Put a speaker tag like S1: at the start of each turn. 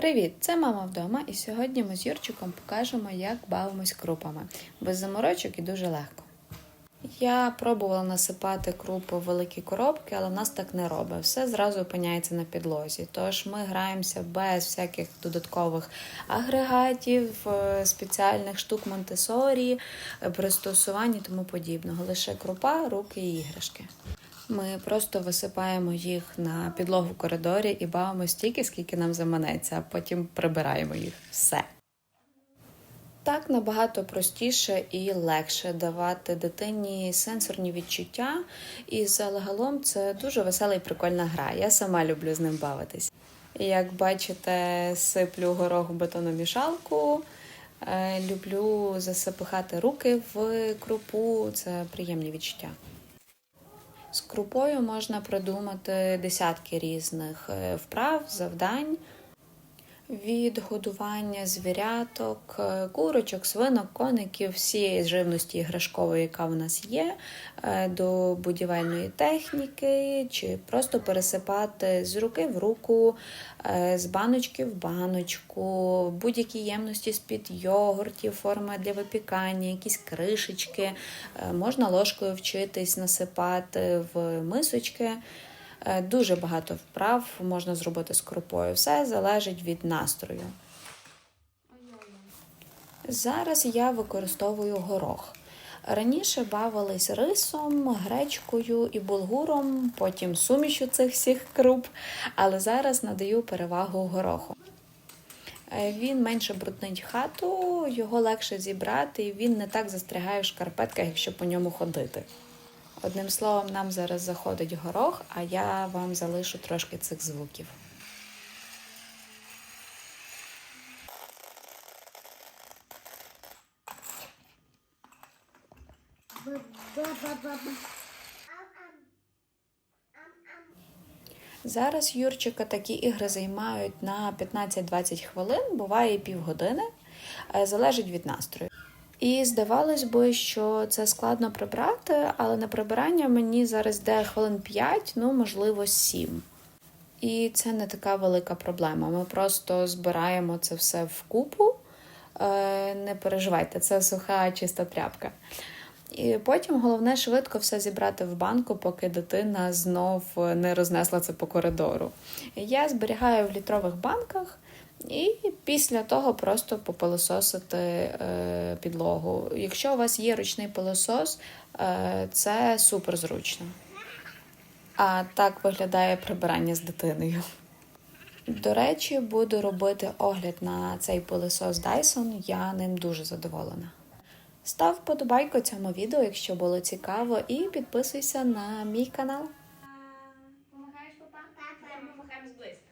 S1: Привіт! Це мама вдома, і сьогодні ми з Юрчиком покажемо, як бавимось крупами. Без заморочок і дуже легко. Я пробувала насипати крупи в великі коробки, але в нас так не робить. Все зразу опиняється на підлозі. Тож ми граємося без всяких додаткових агрегатів, е, спеціальних штук Монтесорі, е, пристосувань і тому подібного. Лише крупа, руки і іграшки. Ми просто висипаємо їх на підлогу в коридорі і бавимо стільки, скільки нам заманеться, а потім прибираємо їх. Все. Так набагато простіше і легше давати дитині сенсорні відчуття, і загалом це дуже весела і прикольна гра. Я сама люблю з ним бавитись. Як бачите, сиплю горох в бетономішалку. Е, Люблю засипихати руки в крупу, це приємні відчуття. З крупою можна придумати десятки різних е, вправ, завдань. Від годування звіряток, е, курочок, свинок, коників, всієї живності іграшкової, яка в нас є, е, до будівельної техніки, чи просто пересипати з руки в руку, е, з баночки в баночку, будь-які ємності з-під йогуртів, форми для випікання, якісь кришечки. Можна ложкою вчитись насипати в мисочки. Е, Дуже багато вправ можна зробити з крупою. Все залежить від настрою. Зараз я використовую горох. Раніше бавились рисом, гречкою і булгуром, потім сумішю цих всіх круп, але зараз надаю перевагу гороху. Е, Він менше бруднить хату, його легше зібрати, і він не так застрягає в шкарпетках, якщо по ньому ходити. Одним словом, нам зараз заходить горох, а я вам залишу трошки цих звуків. Зараз Юрчика такі ігри займають на 15-20 хвилин, буває і півгодини, е, залежить від настрою. І здавалось би, що це складно прибрати, але на прибирання мені зараз йде хвилин 5, ну можливо 7. І це не така велика проблема. Ми просто збираємо це все в купу. Е, Не переживайте, це суха чиста тряпка. І потім головне швидко все зібрати в банку, поки дитина знов не рознесла це по коридору. Я зберігаю в літрових банках. І після того просто попилососити е, підлогу. Якщо у вас є ручний пилосос, е, це супер зручно. А так виглядає прибирання з дитиною. До речі, буду робити огляд на цей пилосос Dyson, я ним дуже задоволена. Став вподобайку цьому відео, якщо було цікаво, і підписуйся на мій канал.
S2: Помагаєш папа? Так. Помахаємо зблизька.